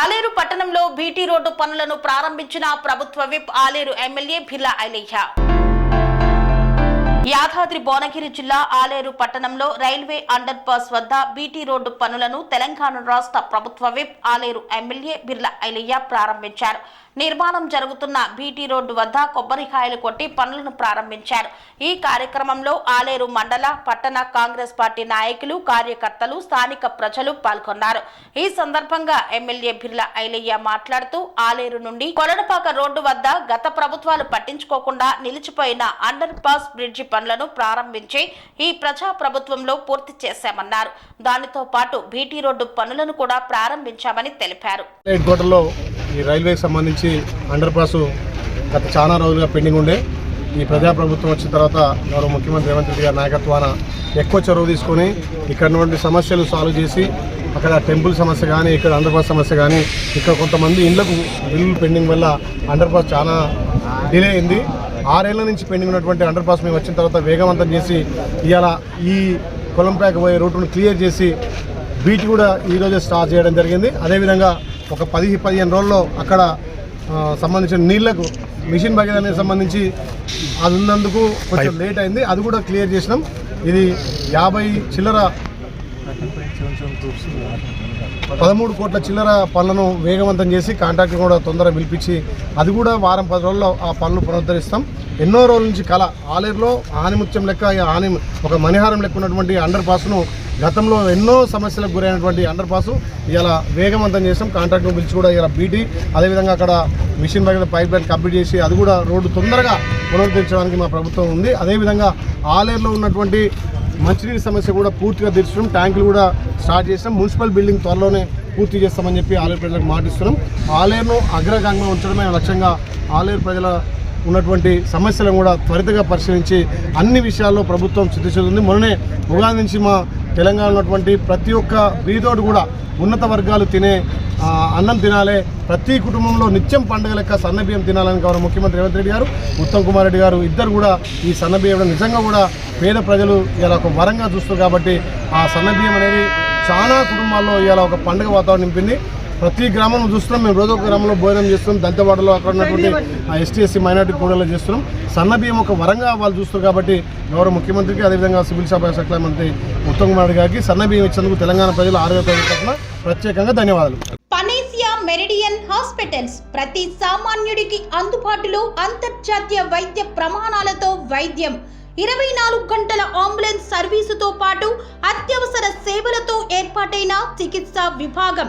ఆలేరు పట్టణంలో BT road పనులను ప్రారంభించిన ప్రభుత్వ విప్ ఆలేరు ఎమ్మెల్యే బిర్లా ఐలయ్య. యాదాద్రి భువనగిరి జిల్లా ఆలేరు పట్టణంలో రైల్వే అండర్ పాస్ వద్ద బీటీ రోడ్డు పనులను తెలంగాణ రాష్ట్ర ప్రభుత్వ విప్ ఆలేరు ఎమ్మెల్యే బిర్లా ఐలయ్య ప్రారంభించారు. నిర్మాణం జరుగుతున్న బీటీ రోడ్డు వద్ద కొబ్బరికాయలు కొట్టి పనులను ప్రారంభించారు. ఈ కార్యక్రమంలో ఆలేరు మండల పట్టణ కాంగ్రెస్ పార్టీ నాయకులు కార్యకర్తలు స్థానిక ప్రజలు పాల్గొన్నారు. ఈ సందర్భంగా ఎమ్మెల్యే బిర్లా ఐలయ్య మాట్లాడుతూ ఆలేరు నుండి కొలడపాక రోడ్డు వద్ద గత ప్రభుత్వాలు పట్టించుకోకుండా నిలిచిపోయిన అండర్ పాస్ బ్రిడ్జి పనులను ప్రారంభించి ఈ ప్రజా ప్రభుత్వంలో పూర్తి చేశామన్నారు. దానితో పాటు బీటీ రోడ్డు పనులను కూడా ప్రారంభించామని తెలిపారు. ఈ రైల్వేకి సంబంధించి అండర్ పాస్ గత చాలా రోజులుగా పెండింగ్ ఉండే. ఈ ప్రజాప్రభుత్వం వచ్చిన తర్వాత గౌరవ ముఖ్యమంత్రి రేవంత్ రెడ్డి గారి నాయకత్వాన ఎక్కువ చొరవ తీసుకొని ఇక్కడ ఉన్నటువంటి సమస్యలు సాల్వ్ చేసి అక్కడ టెంపుల్ సమస్య కానీ ఇక్కడ అండర్ పాస్ సమస్య కానీ ఇక్కడ కొంతమంది ఇళ్ళకు బిల్లులు పెండింగ్ వల్ల అండర్ పాస్ చాలా డిలే అయింది. ఆరేళ్ళ నుంచి పెండింగ్ ఉన్నటువంటి అండర్ పాస్ మేము వచ్చిన తర్వాత వేగవంతం చేసి ఇవాళ ఈ కొలంపాక పోయే రూట్ను క్లియర్ చేసి బీట్ కూడా ఈరోజే స్టార్ట్ చేయడం జరిగింది. అదేవిధంగా ఒక పది పదిహేను రోజుల్లో అక్కడ సంబంధించిన నీళ్ళకు మిషన్ భగీరథకి సంబంధించి అది ఉన్నందుకు కొంచెం లేట్ అయింది. అది కూడా క్లియర్ చేసినాం. ఇది యాభై చిల్లర పదమూడు కోట్ల చిల్లర పనులను వేగవంతం చేసి కాంట్రాక్టర్ కూడా తొందరగా పిలిపించి అది కూడా వారం పది రోజుల్లో ఆ పనులు పునరుద్ధరిస్తాం. ఎన్నో రోజుల నుంచి కళ. ఆలేరులో ఆనిముత్యం లెక్క ఈ ఆని ఒక మణిహారం లెక్క ఉన్నటువంటి అండర్ పాస్ను గతంలో ఎన్నో సమస్యలకు గురైనటువంటి అండర్ పాస్ ఇలా వేగవంతం చేస్తాం. కాంట్రాక్టర్ పిలిచి కూడా ఇలా బీటీ. అదేవిధంగా అక్కడ మిషన్ దగ్గర పైప్ లైన్ కంప్లీట్ చేసి అది కూడా రోడ్డు తొందరగా పునరుద్ధరించడానికి మా ప్రభుత్వం ఉంది. అదేవిధంగా ఆలేరులో ఉన్నటువంటి మంచినీటి సమస్య కూడా పూర్తిగా తీర్చడం ట్యాంకులు కూడా స్టార్ట్ చేసినాం. మున్సిపల్ బిల్డింగ్ త్వరలోనే పూర్తి చేస్తామని చెప్పి ఆలేరు ప్రజలకు మాటిస్తున్నాం. ఆలేరును అగ్రగాంగా ఉంచడమే లక్ష్యంగా ఆలేరు ప్రజల ఉన్నటువంటి సమస్యలను కూడా త్వరితగా పరిశీలించి అన్ని విషయాల్లో ప్రభుత్వం చిత్తశుద్ధి ఉంది మొన్ననే ఉగాది నుంచి మా తెలంగాణ ఉన్నటువంటి ప్రతి ఒక్క బీదోడు కూడా ఉన్నత వర్గాలు తినే అన్నం తినాలి. ప్రతి కుటుంబంలో నిత్యం పండుగ లెక్క సన్నబియ్యం తినాలని గౌరవ ముఖ్యమంత్రి రేవంత్ రెడ్డి గారు ఉత్తమ్ కుమార్ రెడ్డి గారు ఇద్దరు కూడా ఈ సన్నబియ్యం నిజంగా కూడా పేద ప్రజలు ఇలా ఒక వరంగా చూస్తారు కాబట్టి ఆ సన్నబియ్యం అనేది చాలా కుటుంబాల్లో ఇలా ఒక పండుగ వాతావరణం నింపింది. ప్రతి గ్రామంలో చూస్తున్నాం. మేము రోజు ఒక గ్రామంలో భోజనం చేస్తున్నాం. దంతవాడలో అక్కడ ఉన్నటువంటి ఎస్టీ ఎస్సీ మైనార్టీ కూడలో చేస్తున్నాం. సన్న బియ్యం ఒక వరంగా వాళ్ళు చూస్తారు కాబట్టి గౌరవ ముఖ్యమంత్రికి అదేవిధంగా సివిల్ సభ శాఖ మంత్రి ఉత్తమ్ కుమార్ గారికి సన్న బియ్యం ఇచ్చేందుకు తెలంగాణ ప్రజలు ఆరోగ్య ప్రజల ప్రత్యేకంగా ధన్యవాదాలు. పనేసియా మెరిడియన్ హాస్పిటల్స్ ప్రతి సామాన్యుడికి అందుబాటులో అంతర్జాతీయ వైద్య ప్రమాణాలతో వైద్యం. ఇరవై నాలుగు గంటల అంబులెన్స్ సర్వీసుతో పాటు అత్యవసర సేవలతో ఏర్పాటైన చికిత్సా విభాగం.